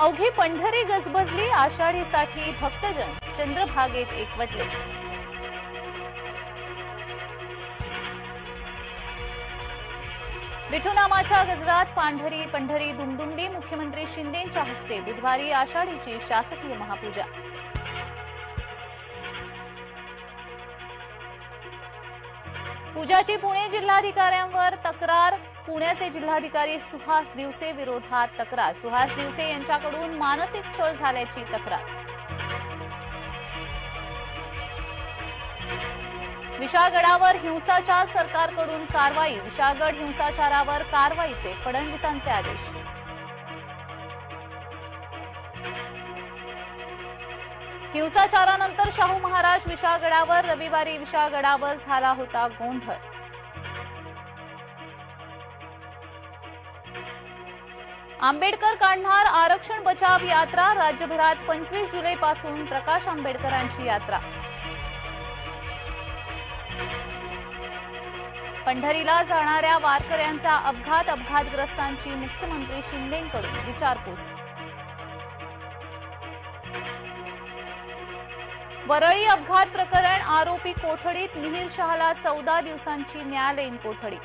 अवघी पंढरी गजबजली आषाढीसाठी भक्तजन चंद्रभागेत एकवटले. विठुनामाच्या गजरात पांढरी पंढरी दुमदुमली मुख्यमंत्री शिंदेंच्या हस्ते बुधवारी आषाढीची शासकीय महापूजा. पूजाची पुणे जिल्हाधिकाऱ्यांवर तक्रार पुण्याचे जिल्हाधिकारी सुहास दिवसे विरोधात तक्रार. सुहास दिवसे यांच्याकडून मानसिक छळ झाल्याची तक्रार. विशाळगडावर हिंसाचार सरकारकडून कारवाई. विशाळगड हिंसाचारावर कारवाईचे फडणवीसांचे आदेश. हिंसाचारानंतर शाहू महाराज विशाळगडावर रविवारी विशाळगडावर झाला होता गोंधळ. आंबेडकर काढणार आरक्षण बचाव यात्रा. राज्यभरात पंचवीस जुलैपासून प्रकाश आंबेडकरांची यात्रा. पंढरीला जाणाऱ्या वारकऱ्यांचा अपघात अपघातग्रस्तांची मुख्यमंत्री शिंदेकडून विचारपूस. वरळी अपघात प्रकरण आरोपी कोठडीत मिहीर शहाला चौदा दिवसांची न्यायालयीन कोठडी.